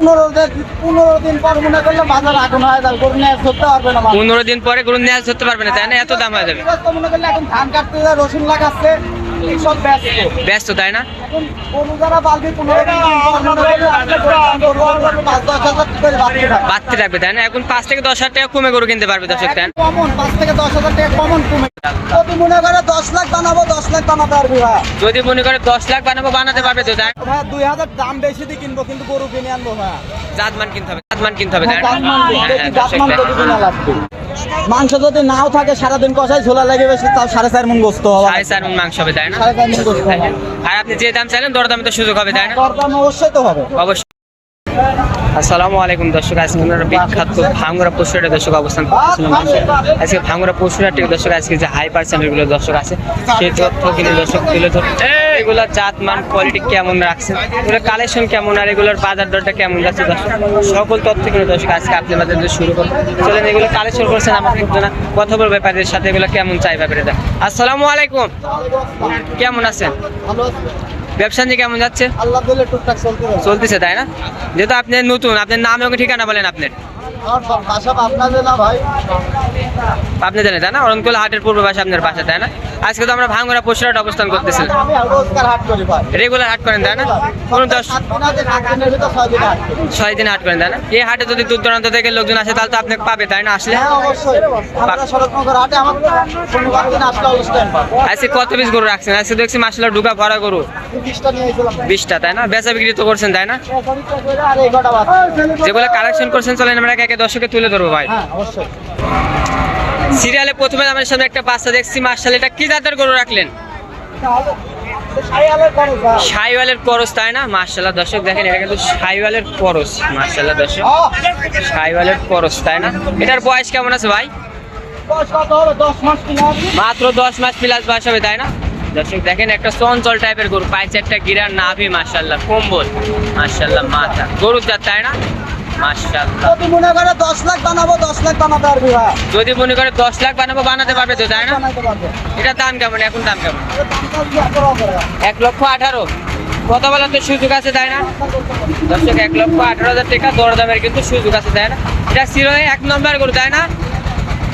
পনেরো দিন পনেরো দিন পর করলে বাজার আগুন যাবে গরু নিয়ে ধরতে পারবে না পনেরো দিন পরে গরু নেওয়া ধরতে পারবে না তাই না? এত দাম হয়ে যাবে। মনে করলে এখন ধান কাটতে রসুন লাগাচ্ছে ব্যস্ত। তাই না? বাড়তে থাকবে তাই না? এখন পাঁচ থেকে দশ হাজার টাকা কমে গরু কিনতে পারবে দর্শক তাই কমন পাঁচ থেকে দশ হাজার টাকা কমন কমে। যদি মনে করে দশ লাখ বানাবো দশ লাখ বানাতে পারবি যদি মনে করে দশ লাখ বানাবো বানাতে পারবে তো তাই ভাই দুই হাজার দাম বেশি দিয়ে কিনবো কিন্তু গরু কিনে আনব ভাই। জাতমান কিনতে হবে জাতমান কিনতে হবে তাই না? মাংস যদি নাও থাকে সারাদিন কষায় ঝোলা লাগে বেশি তাও সাড়ে চার মন গোস্ত হবে। সাড়ে চার মণ মাংস হবে তাই না? সাড়ে চার মন গোস্ত হবে। আর আপনি যে দাম চাইলেন দরদামে তো সুযোগ হবে তাই না? দরদাম অবশ্যই তো হবে। অবশ্যই। আসসালামু আলাইকুম দর্শক আজকে আমরা বিখ্যাত ভাঙ্গুরা পশুরাটে দর্শক অবস্থান আজকে ভাঙ্গুরা পশুরাটে দর্শক আজকে যে হাই পার্সেন্টেরগুলো দর্শক আছে সেই তথ্য কিন্তু দর্শক তুলে ধর এগুলোর জাত মান কোয়ালিটি কেমন রাখছেন? এগুলোর কালেকশন কেমন আর এগুলোর বাজার দরটা কেমন যাচ্ছে দর্শক? সকল তথ্য কিন্তু দর্শক আজকে আপনি আমাদের শুরু করুন চলেন এগুলো কালেকশন করছেন আমার কিন্তু না কথা বলবে ব্যাপারীর সাথে এগুলো কেমন চাই ব্যাপারে আসসালামু আলাইকুম। কেমন আছেন? ভালো ব্যবসা নিয়ে কেমন যাচ্ছে? চলতেছে তাই না? যেহেতু আপনি নতুন আপনার নাম এবং ঠিকানা বলেন আপনার। আপনি জানেন তাই না? অরণকুল হাটের পূর্ব বাসা আপনার বাসা তাই না? আজকে তো আমরা ভাঙ্গুরা পশুরাট অবস্থান করতেছি। রেগুলার হাট করেন তাই না? কোনো দশ ছয় দিন হাট করেন তাই না? এই হাটে যদি দূর দূরান্ত থেকে লোকজন আসে তাহলে তো আপনাকে পাবে তাই না? আসলে? হ্যাঁ আজকে কত পিস গরু রাখছেন? আজকে দেখছি মাসলা ঢুকা ভরা গরু। বিশটা তাই না? বেচা বিক্রি তো করছেন তাই না? বাজে। যেগুলো কালেকশন করছেন চলেন আমরা একে দর্শকে তুলে ধরবো ভাই। হ্যাঁ অবশ্যই। সিরিয়ালে প্রথমে আমাদের সামনে একটা বাচ্চা দেখছি মার্শাল এটা কি জাতের গরু রাখলেন? করস তাই না? দেখেন তাই না? এটার বয়স কেমন আছে ভাই? মাত্র দশ মাস প্লাস হবে, তাই না? দেখেন, একটা চঞ্চল টাইপের গরু পাইছে একটা গিরার নাভি মার্শাল্লাহ কম্বল মার্শাল্লাহ মাথা। গরুর জাত, তাই না? যদি মনে করে দশ লাখ বানাবো দশ লাখ বানাতে পারবি ভাই। যদি মনে করে দশ লাখ বানাবো বানাতে পারবে তো তাই না? এটার দাম কেমন? এখন দাম কেমন? এক লক্ষ আঠারো। কত বলার তো সুযোগ আছে তাই না? দর্শক এক লক্ষ আঠারো হাজার টাকা দরদামের কিন্তু সুযোগ আছে তাই না? এটা সিরিয়ালে এক নম্বর গরু তাই না?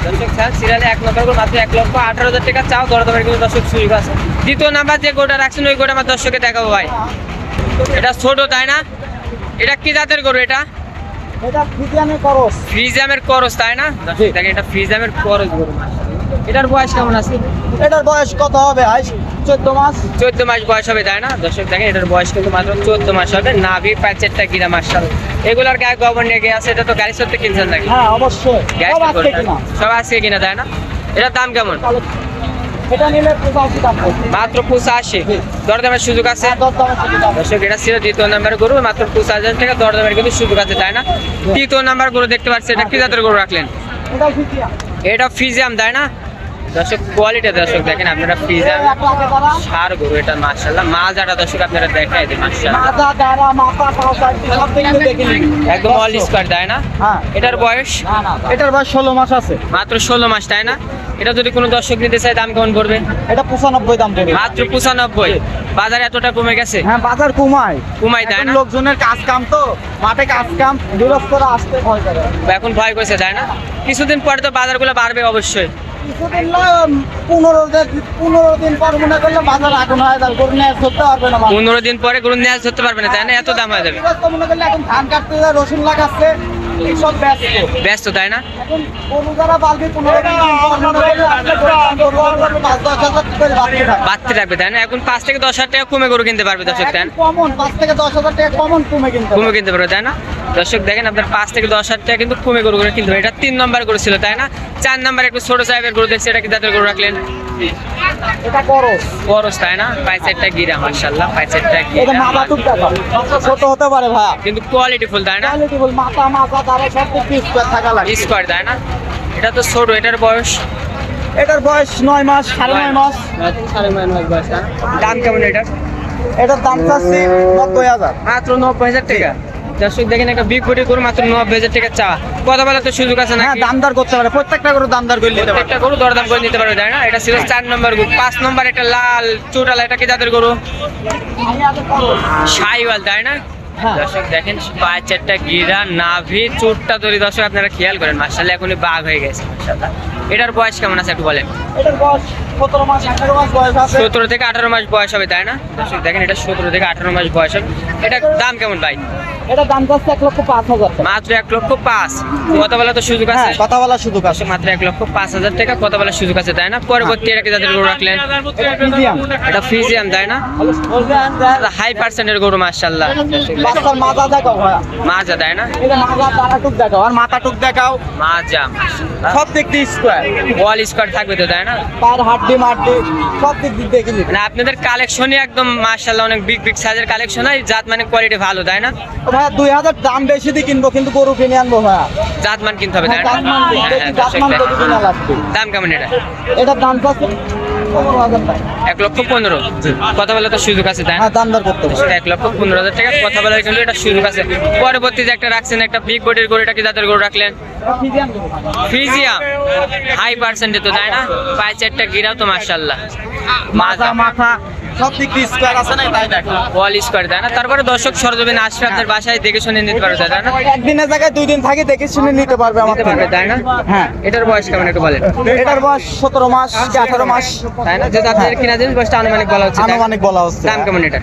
দর্শক স্যার সিরিয়ালে এক নম্বর গরু মাত্র এক লক্ষ আঠারো হাজার টাকা চাও দরদামের কিন্তু দর্শক সুযোগ আছে। দ্বিতীয় নাম্বার যে গোটা রাখছেন ওই গোটা আমার দর্শকে দেখাবো ভাই। এটা ছোট তাই না? এটা কি জাতের গরু এটা? এটা ফ্রিজামের করস তাই না? দেখেন এটা ফ্রিজামের করস গরু এটার বয়স কেমন আছে? এটার বয়স কত হবে চোদ্দ মাস। চোদ্দ মাস বয়স হবে তাই না? দর্শক দেখেন এটার বয়স কিন্তু মাত্র চোদ্দ মাস হবে। নাভি প্যাচেরটা গিরা মাসাল এগুলার গায়ে গোবর নিয়ে আছে এটা তো গাড়ি সত্যি কিনছেন নাকি? হ্যাঁ অবশ্যই। গ্যাস সব আজকে কিনা। সব আজকে কিনা তাই না? এটার দাম কেমন? এটা নিলে পঁচাশি দাম মাত্র পঁচাশি। দরদামের সুযোগ আছে? হ্যাঁ। দর্শক এটা ছিল দ্বিতীয় নাম্বার গরু মাত্র পঁচাশ হাজার টাকা। দরদামের কিন্তু সুযোগ আছে তাই না? তৃতীয় নাম্বার গরু দেখতে পাচ্ছি এটা কি জাতের গরু রাখলেন? এটা ফ্রিজাম তাই না? দর্শক কোয়ালিটি দর্শক দেখেন আপনারা সার গরু এটা মাজাটা দর্শক আপনারা দেখাই দেন মাজা দাঁড়া মাথা একদম অল স্কোয়ার তাই না? হ্যাঁ। এটার বয়স? এটার বয়স ষোলো মাস আছে। মাত্র ষোলো মাস তাই না? এটা যদি কোনো দর্শক নিতে চায় দাম কেমন পড়বে? এটা পঁচানব্বই দাম পড়বে। মাত্র পঁচানব্বই। বাজার এতটা কমে গেছে? হ্যাঁ বাজার কমায়। কমায় তাই না? লোকজনের কাজ কাম তো মাঠে কাজ কাম বিরোধ করে আসতে ভয় করে। এখন ভয় করছে তাই না? কিছুদিন পরে তো বাজারগুলো বাড়বে অবশ্যই। কিছুদিন না পনেরো দিন পনেরো দিন পর মনে করলে বাজার আগুন হয়ে যাবে গরু নিয়ে ধরতে পারবে না। পনেরো দিন পরে গরু নিয়ে ধরতে পারবে না তাই না? এত দাম হয়ে যাবে। মনে করলে এখন ধান কাটতে রসুন লাগাচ্ছে ব্যস্ত তাই না? বাড়তে থাকবে তাই না? এখন পাঁচ থেকে দশ হাজার টাকা কমে গরু কিনতে পারবে দর্শক তাই কমন পাঁচ থেকে দশ হাজার টাকা কমন কমে কিনতে কমে কিনতে পারবে তাই না? দর্শক দেখেন আপনার পাঁচ থেকে দশ হাজার টাকা কিন্তু কমে গরু করে কিনতে পারবে। এটা তিন নম্বর গরু ছিল তাই না? চার নম্বর একটু ছোট সাহেবের গরু দেখছি এটা কি দাঁতের গরু রাখলেন? এটা করস। বরস তাই না? গিরা এটা মাথা ছোট হতে পারে কিন্তু কোয়ালিটি ফুল তাই না? কোয়ালিটি মাথা মাথা পিস তাই না? এটা তো ছোট এটার বয়স? এটার বয়স নয় মাস সাড়ে নয় মাস সাড়ে নয় মাস। বয়স দাম কেমন এটার এটার দাম চাচ্ছি নব্বই হাজার। মাত্র নব্বই হাজার টাকা। দর্শক দেখেন একটা বিগ বডি গরু মাত্র নব্বই হাজার টাকা চা। কথা বলার তো সুযোগ আছে না হ্যাঁ দামদার করতে পারে প্রত্যেকটা করে দামদার করে নিতে পারে। একটা গরু দরদাম করে নিতে পারবে তাই না? এটা ছিল চার নম্বর গরু পাঁচ নম্বর একটা লাল চুটাল এটা কি জাতের গরু? শাহিওয়াল তাই না। দর্শক দেখেন পায়ের চারটা গিরা নাভি চোরটা ধরে দর্শক আপনারা খেয়াল করেন মার্শাল্লাহ এখনই বাঘ হয়ে গেছে মার্শাল্লাহ এটার বয়স কেমন আছে একটু বলেন? সতেরো থেকে আঠারো মাস বয়স হবে তাই না? দর্শক দেখেন এটা সতেরো থেকে আঠারো মাস বয়স হবে। এটার দাম কেমন ভাই? এটার দাম যাচ্ছে এক লক্ষ পাঁচ হাজার মাত্র এক লক্ষ পাঁচ। কথা বলা তো সুযোগ আছে? হ্যাঁ কথা বলার সুযোগ আছে। মাত্র এক লক্ষ পাঁচ হাজার টাকা কথা বলার সুযোগ আছে তাই না? পরবর্তী এটাকে যাদের গরু রাখলেন এটা ফিজিয়াম তাই না? হাই পার্সেন্টের গরু মার্শাল্লাহ মাথা দেখাও মাজা তাই না? এটা দেখাও। আর মাথাটুক দেখাও। মাজা সব দিক দিয়ে স্কোয়ার ওয়াল স্কোয়ার থাকবে তো তাই না? পায়ের হাড্ডি মাড্ডি সব দিক দিয়ে দেখে মানে আপনাদের কালেকশনই একদম মার্শাল্লাহ অনেক বিগ বিগ সাইজের কালেকশন হয় জাত মানে কোয়ালিটি ভালো তাই না? ভাইয়া দুই হাজার দাম বেশি দিয়ে কিনবো কিন্তু গরু কিনে আনব ভাইয়া। জাত মান কিনতে হবে তাই না? জাতমান হ্যাঁ, হ্যাঁ, দর্শক জাতমান দেখেন। কত কিনা লাগবে দাম কেমন এটা? এটার দাম পাচ্ছে এক লক্ষ পনেরো। কথা বলে তো সুযোগ আছে তাই না? হ্যাঁ দাম দর করতে হবে। এক লক্ষ পনেরো হাজার টাকা কথা বলার কিন্তু এটা সুযোগ আছে। পরবর্তী যে একটা রাখছেন একটা বিগ বডির গরু এটাকে যাদের গরু রাখলেন? ফিজিয়াম হাই পার্সেন্টে তো তাই না? পাঁচ চারটা গিরাও তো মার্শাল্লাহ মাথা মাথা সব দিক দিয়ে স্কোয়ার আছে না তাই দেখো। ওয়াল স্কোয়ার তাই না? তারপরে দর্শক সরজমিন আসবে আপনার বাসায় দেখে শুনে নিতে পারবে তাই না? একদিনের জায়গায় দুই দিন থাকি দেখে শুনে নিতে পারবে আমাকে। পারবে তাই না? হ্যাঁ। এটার বয়স কেমন একটু বলেন? এটার বয়স সতেরো মাস কি আঠারো মাস? তাই না? যে আপনাদের কিনা জিনিস বয়সটা আনুমানিক বলা হচ্ছে? আনুমানিক বলা হচ্ছে। দাম কেমন এটা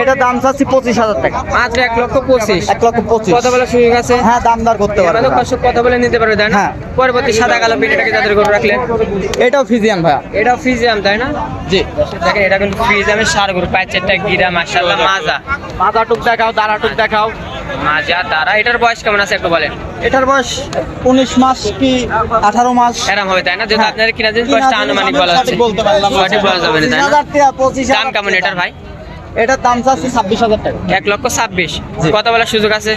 এটার দাম চাচ্ছি পঁচিশ হাজার টাকা। মাত্র এক লক্ষ পঁচিশ। এক লক্ষ পঁচিশ। কথা বলার সুযোগ আছে? হ্যাঁ দাম দর করতে পারবে। দর্শক কথা বলে নিতে পারবে তাই না? হ্যাঁ। পরবর্তী সাদা কালো যাদের গরু রাখলেন। এটাও ভাইয়া। এটাও ফিজিয়াম তাই না? জি। দেখেন এটা কিন্তু ফিজিয়ামের সার গরু পাঁচ চারটা গিরা মাজা। মাথা টুক দেখাও দাঁড়া টুক দেখাও। মাজা তারা এটার বয়স কেমন আছে একটু বলেন? এটার বয়স উনিশ মাস কি আঠারো মাস? এরম হবে তাই না? যেহেতু হ্যাঁ। আপনাদের কিনা জিনিস বয়সটা আনুমানিক বলা হচ্ছে বলতে পারলাম। বলা যাবে না তাই দাম কেমন এটার ভাই? এটার দাম চাচ্ছি ছাব্বিশ হাজার টাকা। এক লক্ষ ছাব্বিশ। কথা বলার সুযোগ আছে?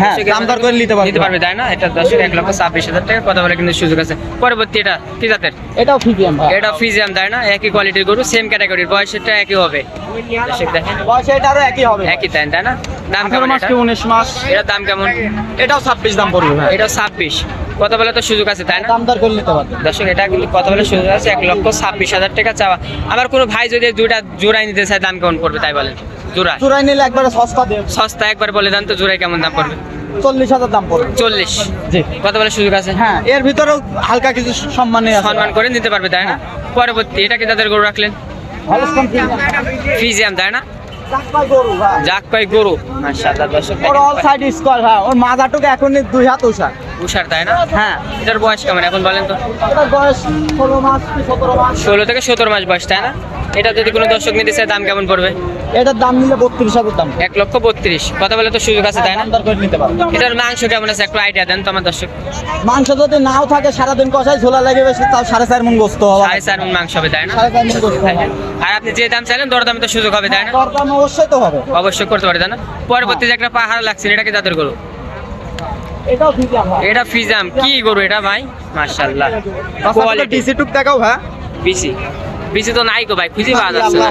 হ্যাঁ দাম দর করে নিতে পারবে। নিতে পারবে তাই না? এটা দর্শক এক লক্ষ ছাব্বিশ হাজার টাকা কথা বলার কিন্তু সুযোগ আছে। পরবর্তী এটা কি জাতের? এটাও ফিজিয়ান ভাই। এটা ফিজিয়াম তাই না? একই কোয়ালিটির গরু সেম ক্যাটাগরির বয়সটা একই হবে। বয়স এটারও একই হবে। একই তাই তাই না? দাম কেমন মাস কি উনিশ মাস? এটার দাম কেমন? এটাও ছাব্বিশ দাম পড়বে ভাই। এটা ছাব্বিশ। কথা বলে তো সুযোগ আছে তাই না? দাম দর করে নিতে পারবে। দর্শক এটা কিন্তু কথা বলে সুযোগ আছে এক লক্ষ ছাব্বিশ হাজার টাকা চাওয়া। আবার কোনো ভাই যদি দুইটা জোড়াই নিতে চায় দাম কেমন পড়বে তাই বলেন? জোড়া? চুরাই নিলে একবারে সস্তা দেব। সস্তা একবার বলে দেন তো জোড়াই কেমন দাম পড়বে? চল্লিশ হাজার দাম পড়বে। চল্লিশ। জি। কথা বলে সুযোগ আছে? হ্যাঁ এর ভিতরেও হালকা কিছু সম্মানে সম্মান করে নিতে পারবে তাই না? পরবর্তী এটাকে তাদের গরু রাখলেন? ফিজিয়াম তাই না? গরু ওর অল সাইড ওর মাথাটুকু এখন দুই হাত উষার উষার তাই না? হ্যাঁ। এটার বয়স কেমন এখন বলেন তো? এটার বয়স ষোলো মাস সতেরো মাস? ষোলো থেকে সতেরো মাস বয়স তাই না? এটা যদি কোনো দর্শক নিতে চায় দাম কেমন পড়বে? এটার দাম নিলে বত্রিশ হাজার দাম। এক লক্ষ বত্রিশ। কথা বলে তো সুযোগ আছে তাই না? করে নিতে পারবে। এটার মাংস কেমন আছে? একটু আইডিয়া দেন তো আমার দর্শক। মাংস যদি নাও থাকে সারাদিন কষাই ঝোলা লেগে বেশি তাও সাড়ে চার মন গোস্ত হবে। সাড়ে চার মণ মাংস হবে তাই না? সাড়ে চার মন গোস্ত আর আপনি যে দাম চাইলেন দরদামে তো সুযোগ হবে তাই না? দরদাম অবশ্যই তো হবে। অবশ্যই করতে পারে তাই না? পরবর্তী যে একটা পাহাড় লাগছে এটাকে যাদের ভাই। এটা ফিজাম কি গরু এটা ভাই? মাশাআল্লাহ। কোয়ালিটি ডিসি টুক দেখাও ভাই বিসি। বিসি তো নাই গো ভাই খুঁজে পাওয়া যাচ্ছে না।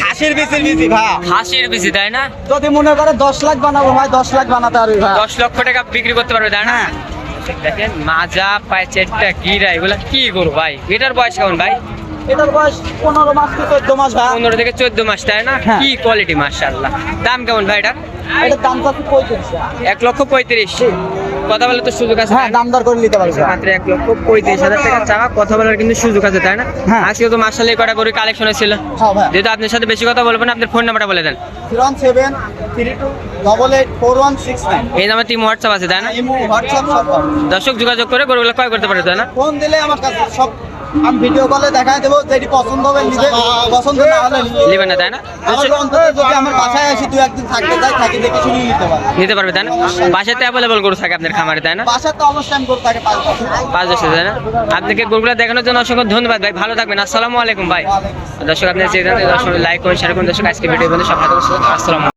খাসির বিসির বিসি ভাই। হাসির বিসি তাই না? যদি মনে করে দশ লাখ বানাবো ভাই দশ লাখ বানাতে পারবি ভাই। দশ লক্ষ টাকা বিক্রি করতে পারবে তাই না? হ্যাঁ। দেখেন মাজা পায় চেটটা গিরা এগুলা কি গরু ভাই? এটার বয়স কেমন ভাই? এটার বয়স পনেরো মাস কি চোদ্দ মাস ভাই। পনেরো থেকে চোদ্দ মাস তাই না? হ্যাঁ। কি কোয়ালিটি মাশাআল্লাহ। দাম কেমন ভাই এটা এটার দাম চাচ্ছি পঁয়ত্রিশ। এক লক্ষ পঁয়ত্রিশ। কথা বলার তো সুযোগ আছে হ্যাঁ দাম দর করে নিতে পারবে মাত্র এক লক্ষ পঁয়ত্রিশ হাজার টাকা চাওয়া কথা বলার কিন্তু সুযোগ আছে তাই না? হ্যাঁ। আজকে তো মার্শাল কটা করে কালেকশন ছিল। হ্যাঁ ভাই। যেহেতু আপনার সাথে বেশি কথা বলবেন আপনার ফোন নাম্বারটা বলে দেন। সেভেন থ্রি টু এই নামে টিম হোয়াটসঅ্যাপ আছে তাই না? ইমো হোয়াটসঅ্যাপ সব পাবে। দর্শক যোগাযোগ করে গরুগুলো ক্রয় করতে পারে তাই না? ফোন দিলে আমার কাছে সব আমি ভিডিও কলে দেবো যেটি পছন্দ হবে নিজে পছন্দ না হলে। নেবেন না তাই না? যদি আমার বাসায় আসি দু একদিন থাকতে যাই থাকি দেখে শুনে নিতে পারে নিতে পারবে তাই না? বাসাতে অ্যাভেলেবল গরু থাকে আপনার খামারে তাই না? বাসায় তো অলস টাইম থাকে পাঁচ বছর। তাই না? আপনাকে গরুগুলো দেখানোর জন্য অসংখ্য ধন্যবাদ ভাই। ভালো থাকবেন। আসসালামু আলাইকুম ভাই। দর্শক আপনি লাইক করুন শেয়ার করুন। দর্শক আজকে ভিডিও বন্ধু সব আসসালাম